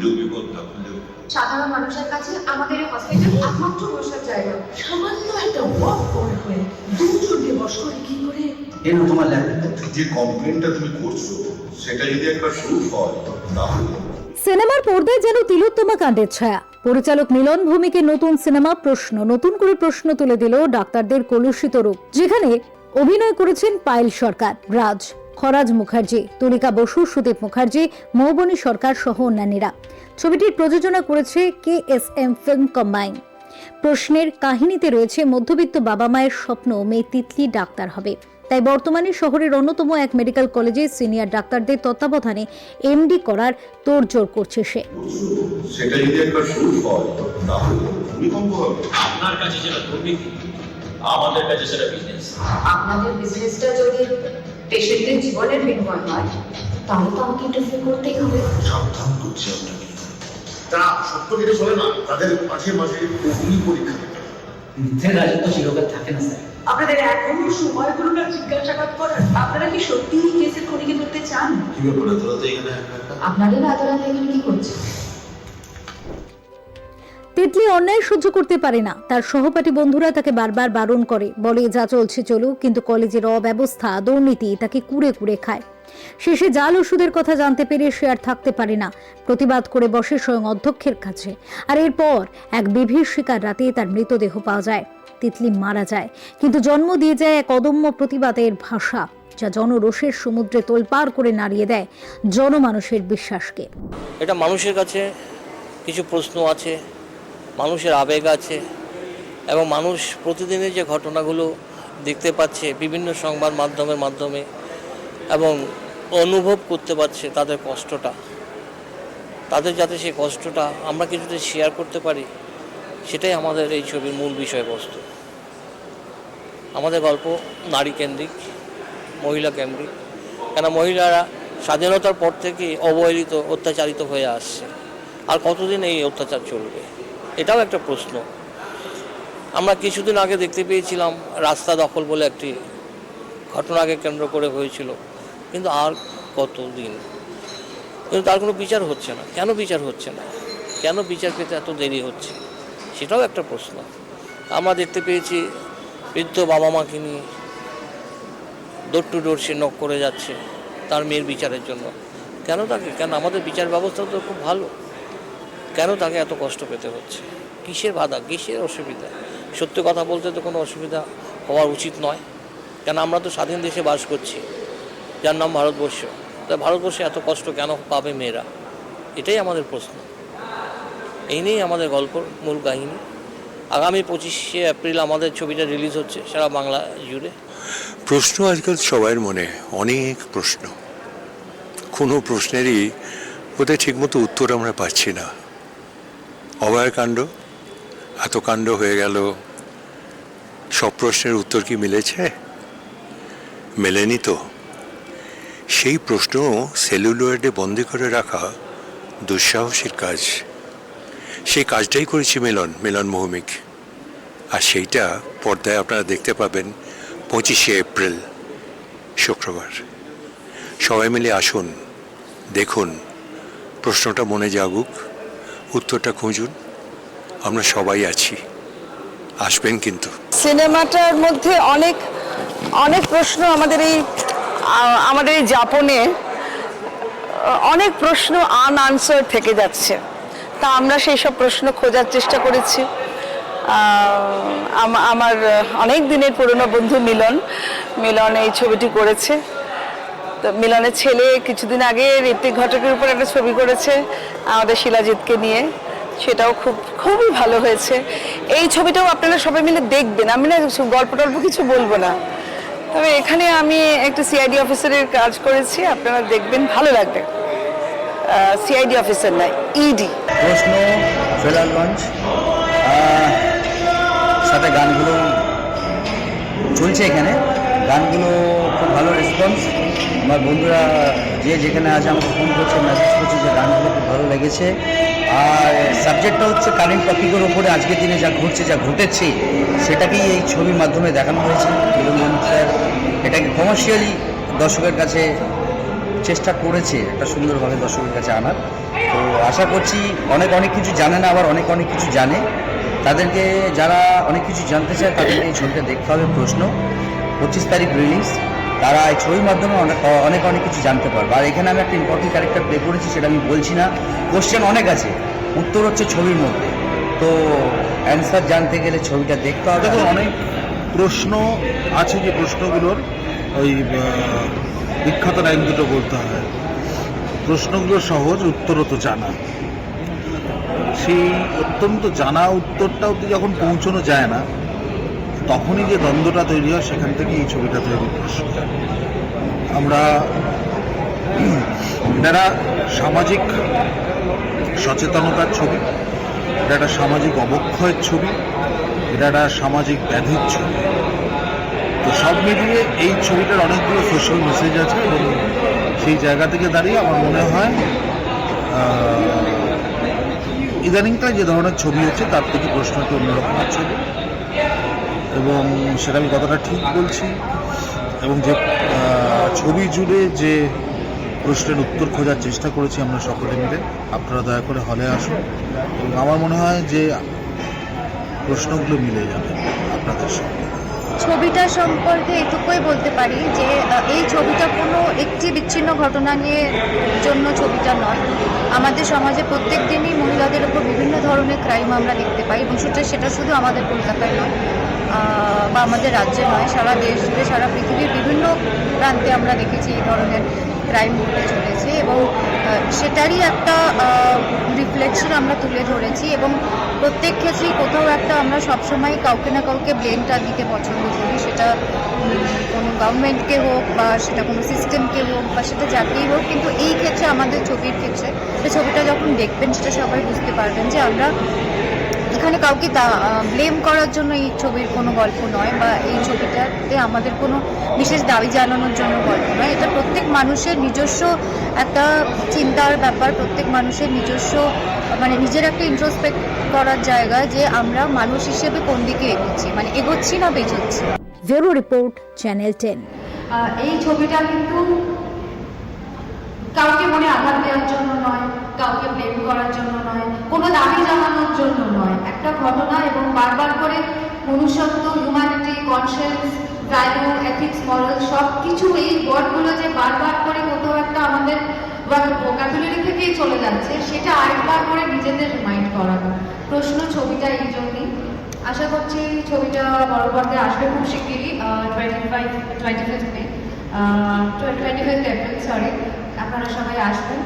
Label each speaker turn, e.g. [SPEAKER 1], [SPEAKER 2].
[SPEAKER 1] দুর্যোগ বিপদ
[SPEAKER 2] সাধারণ মানুষের কাছে আমাদের এই হসপিটাল একমাত্র বসার জায়গা।
[SPEAKER 3] সামান্য একটা ওয়াক করে হয়ে দুজন দিবস করে কি করে?
[SPEAKER 4] এর তোমার ল্যাপটপ
[SPEAKER 1] যে কমপ্লেনটা তুমি করছ সেটা যদি একটা হয় তাহলে।
[SPEAKER 5] সিনেমার পর্দায় যেন তিলোত্তমা কাণ্ডের ছায়া। পরিচালক মিলন ভূমিকে নতুন সিনেমা প্রশ্ন নতুন করে প্রশ্ন তুলে দিল ডাক্তারদের কলুষিত রূপ যেখানে অভিনয় করেছেন পায়েল সরকার রাজ। খরাজ মুখার্জি তুলিকা বসু সুদীপ মুখার্জি মৌবনী সরকার সহ অন্যান্যরা। ছবিটির প্রযোজনা করেছে K S M film combine. প্রশ্নের কাহিনীতে রয়েছে মধ্যবিত্ত বাবা মায়ের স্বপ্ন মেয়ে তিতলি ডাক্তার হবে। তাই বর্তমানে শহরের অন্যতম এক মেডিকেল কলেজে সিনিয়র ডাক্তারদের তত্ত্বাবধানে এমডি করার তোড়জোড় করছে সে।
[SPEAKER 1] সেটা যদি একটা শুরু হয় তাহলে ভূমিকম্প হবে।
[SPEAKER 6] আপনার কাছে সেটা দুর্নীতি? আমাদের কাছে সেটা বিজনেস
[SPEAKER 2] আপনাদের বিজনেসটা যদি পেশেন্টের জীবনের বিনিময় হয় তাহলে তো আমাকে ইন্টারভিউ করতেই হবে।
[SPEAKER 1] সাবধান করছি আপনাকে।
[SPEAKER 7] তারা সত্য কেটে চলে না তাদের মাঝে মাঝে অগ্নি পরীক্ষা দিতে
[SPEAKER 4] মিথ্যের রাজত্ব চিরকাল থাকে না স্যার।
[SPEAKER 3] আপনাদের এখনও সময় হলো না জিজ্ঞাসাবাদ করার আপনারা কি সত্যি কেসের খনিকে ধরতে চান?
[SPEAKER 1] কি ব্যাপারে? তোরা তো এখানে
[SPEAKER 2] আপনাদের এত এখানে কি করছে?
[SPEAKER 5] তিতলি অন্যায় সহ্য করতে পারে না। তার সহপাঠী বন্ধুরা তাকে বারবার বারণ করে, বলে, যা চলছে চলুক, কিন্তু কলেজের অব্যবস্থা, দুর্নীতি, তাকে কুড়ে কুড়ে খায়। শেষে জাল ওষুধের কথা জানতে পেরে সে আর থাকতে পারে না। প্রতিবাদ করে বসে স্বয়ং অধ্যক্ষের কাছে। আর এরপর এক বিভীষিকার রাতে তার মৃতদেহ পাওয়া যায়। তিতলি মারা যায়, কিন্তু জন্ম দিয়ে যায় এক অদম্য প্রতিবাদের ভাষা, যা জনরোষের সমুদ্রে তোলপাড় করে নাড়িয়ে দেয় জনমানুষের বিশ্বাসকে।
[SPEAKER 8] এটা মানুষের কাছে কিছু প্রশ্ন আছে। মানুষের আবেগ আছে এবং মানুষ প্রতিদিনের যে ঘটনাগুলো দেখতে পাচ্ছে, বিভিন্ন সংবাদ মাধ্যমের মাধ্যমে এবং অনুভব করতে পারছে তাদের কষ্টটা। তাদের যাতে সেই কষ্টটা আমরা কিছুটা শেয়ার করতে পারি, সেটাই আমাদের এই ছবির মূল বিষয়বস্তু। আমাদের গল্প নারী কেন্দ্রিক, মহিলা কেন্দ্রিক কেন মহিলারা স্বাধীনতার পর থেকে অবহেলিত, অত্যাচারিত হয়ে আসছে। আর কতদিন এই অত্যাচার চলবে? এটাও একটা প্রশ্ন। আমরা কিছুদিন আগে দেখতে পেয়েছিলাম রাস্তা দখল বলে একটি ঘটনাকে কেন্দ্র করে হয়েছিল, কিন্তু আর কতদিন? কিন্তু তার কোনো বিচার হচ্ছে না। কেন বিচার হচ্ছে না? কেন বিচার পেতে এত দেরি হচ্ছে? সেটাও একটা প্রশ্ন। আমরা দেখতে পেয়েছি বৃদ্ধ বাবা মাকে নিয়ে ডোর টু ডোর সে নক করে যাচ্ছে তার মেয়ের বিচারের জন্য। কেন তাকে? কেন? আমাদের বিচার ব্যবস্থা তো খুব ভালো। কেন তাকে এত কষ্ট পেতে হচ্ছে? কিসের বাধা? কিসের অসুবিধা? সত্যি কথা বলতে তো কোনো অসুবিধা হওয়া উচিত নয়। কেন আমরা তো স্বাধীন দেশে বাস করছি। যার নাম ভারতবর্ষ। তা ভারতবর্ষে এত কষ্ট কেন পাবে মেয়েরা? এটাই আমাদের প্রশ্ন। এই নিয়েই আমাদের গল্প, মূল কাহিনী। আগামী পঁচিশে এপ্রিল আমাদের ছবিটা রিলিজ হচ্ছে সারা বাংলা জুড়ে।
[SPEAKER 9] প্রশ্ন আজকাল সবার মনে অনেক প্রশ্ন। কোনো প্রশ্নেরই বোধহয় ঠিকমতো উত্তর আমরা পাচ্ছি না। অভয় কাণ্ড? এত কাণ্ড হয়ে গেল। সব প্রশ্নের উত্তর কি মিলেছে? মেলেনি তো। সেই প্রশ্ন সেলুলয়েডে বন্দি করে রাখা দুঃসাহসের কাজ। সেই কাজটাই করেছি মিলন মিলন মৌমিক। আর সেইটা পর্দায় আপনারা দেখতে পাবেন পঁচিশে এপ্রিল, শুক্রবার। সবাই মিলে আসুন, দেখুন, প্রশ্নটা মনে জাগুক। উত্তরটা খুঁজুন। আমরা সবাই আছি। আসবেন কিন্তু।
[SPEAKER 10] সিনেমাটার মধ্যে অনেক অনেক প্রশ্ন আমাদের এই আমাদের এই যাপনে অনেক প্রশ্ন আনআনসার থেকে যাচ্ছে। তা আমরা সেই সব প্রশ্ন খোঁজার চেষ্টা করেছি। আমার অনেক দিনের পুরনো বন্ধু মিলন মিলন এই ছবিটি করেছে। তো মিলনের ছেলে কিছুদিন আগে ঋত্বিক ঘটকের উপর একটা ছবি করেছে আমাদের শিলাজিৎকে নিয়ে। সেটাও খুব, খুবই ভালো হয়েছে। এই ছবিটাও আপনারা সবাই মিলে দেখবেন। আমি না গল্প টল্প কিছু বলব না। তবে এখানে আমি একটা সিআইডি অফিসারের কাজ করেছি। আপনারা দেখবেন, ভালো লাগবে। সিআইডি অফিসার না ইডি
[SPEAKER 4] লঞ্চ। সাথে গানগুলো চলছে এখানে। গানগুলো খুব ভালো রেসপন্স আমার বন্ধুরা যে যেখানে আছে আমাকে ফোন করছে মেসেজ করছে যে গানগুলো খুব ভালো লেগেছে। আর সাবজেক্টটা হচ্ছে কারেন্ট টপিকের ওপরে আজকের দিনে যা ঘটছে, যা ঘটেছে, সেটাকেই এই ছবির মাধ্যমে দেখানো হয়েছে। স্যার এটাকে কমার্শিয়ালি দর্শকের কাছে চেষ্টা করেছে একটা সুন্দরভাবে দর্শকের কাছে আনার। তো আশা করছি অনেক অনেক কিছু জানে না, আবার অনেক অনেক কিছু জানে। তাদেরকে যারা অনেক কিছু জানতে চায়, তাদেরকে এই ছবিটা দেখতে হবে প্রশ্ন। পঁচিশ তারিখ রিলিজ তারা এই ছবির মাধ্যমে অনেক অনেক কিছু জানতে পারবে। আর এখানে আমি একটা ইম্পর্টেন্ট ক্যারেক্টার প্লে করেছি, সেটা আমি বলছি না। কোশ্চেন অনেক আছে। উত্তর হচ্ছে ছবির মধ্যে। তো অ্যান্সার জানতে গেলে ছবিটা দেখতে হবে।
[SPEAKER 11] দেখুন, অনেক প্রশ্ন আছে যে প্রশ্নগুলোর। ওই বিখ্যাত লাইন দুটো বলতে হয়। প্রশ্নগুলো সহজ, উত্তরও তো জানা। সেই অত্যন্ত জানা উত্তরটা অব্দি যখন পৌঁছানো যায় না তখনই যে দ্বন্দ্বটা তৈরি হয়, সেখান থেকে এই ছবিটা তৈরি। আমরা এটা সামাজিক সচেতনতার ছবি, এটা একটা সামাজিক অবক্ষয়ের ছবি, এটা একটা সামাজিক ব্যাধির ছবি। তো সব মিলিয়ে এই ছবিটার অনেকগুলো সোশ্যাল মেসেজ আছে এবং সেই জায়গা থেকে দাঁড়িয়ে আমার মনে হয় ইদানিংকালে যে ধরনের ছবি হচ্ছে, তার থেকে প্রশ্নটি অন্যরকমের ছবি এবং সেটা আমি কতটা ঠিক বলছি। এবং যে ছবি জুড়ে যে প্রশ্নের উত্তর খোঁজার চেষ্টা করেছি আমরা সকলে মিলে, আপনারা দয়া করে হলে আসুন। এবং আমার মনে হয় যে প্রশ্নগুলো মিলে যাবে আপনাদের সঙ্গে।
[SPEAKER 12] ছবিটা সম্পর্কে এটুকুই বলতে পারি যে এই ছবিটা কোনো একটি বিচ্ছিন্ন ঘটনা নিয়ে জন্য ছবিটা নয়। আমাদের সমাজে প্রত্যেক দিনই মহিলাদের উপর বিভিন্ন ধরনের ক্রাইম আমরা দেখতে পাই এবং সেটা সেটা শুধু আমাদের কলকাতায় নয় বা আমাদের রাজ্যে নয়, সারা দেশ জুড়ে, সারা পৃথিবীর বিভিন্ন প্রান্তে আমরা দেখেছি এই ধরনের ক্রাইম ঘটে চলেছে এবং সেটারই একটা রিফ্লেকশন আমরা তুলে ধরেছি এবং প্রত্যেক ক্ষেত্রেই কোথাও একটা আমরা সবসময় কাউকে না কাউকে ব্লেমটা দিতে পছন্দ করি। সেটা কোনো গভর্নমেন্টকে হোক বা সেটা কোনো সিস্টেমকে হোক বা সেটা যাকেই হোক, কিন্তু এই ক্ষেত্রে আমাদের ছবির ক্ষেত্রে ছবিটা যখন দেখবেন সেটা সবাই বুঝতে পারবেন যে আমরা এখানে কাউকে ব্লেম করার জন্য এই ছবির কোনো গল্প নয় বা এই ছবিটাতে আমাদের কোনো বিশেষ দাবি জানানোর জন্য গল্প নয়। এটা প্রত্যেক মানুষের নিজস্ব একটা চিন্তার ব্যাপার প্রত্যেক মানুষের নিজস্ব মানে নিজের একটা ইন্ট্রোস্পেক্ট করার জায়গা যে আমরা মানুষ হিসেবে কোন দিকে এগোচ্ছি। মানে এগোচ্ছি না বেঁচোচ্ছি
[SPEAKER 5] ব্যুরো রিপোর্ট চ্যানেল টেন।
[SPEAKER 2] এই ছবিটা কিন্তু কাউকে মনে আঘাত দেওয়ার জন্য নয় কাউকে ব্লেম করার জন্য নয় কোনো দাবি জানানোর জন্য নয় একটা ঘটনা এবং বারবার করে মনুষ্যত্ব humanity conscience value ethics moral সব কিছু এই ওয়ার্ডগুলো যে বারবার করে কোথাও একটা আমাদের ভোকাবুলারি থেকেই চলে যাচ্ছে, সেটা আরেকবার করে নিজেদের রিমাইন্ড করানো। প্রশ্ন ছবিটা এই জন্যই। আশা করছি ছবিটা বড় পর্দায় আসবে খুব শিগগিরই twenty five twenty fifth May twenty fifth April sorry আপনারা সবাই আসবেন।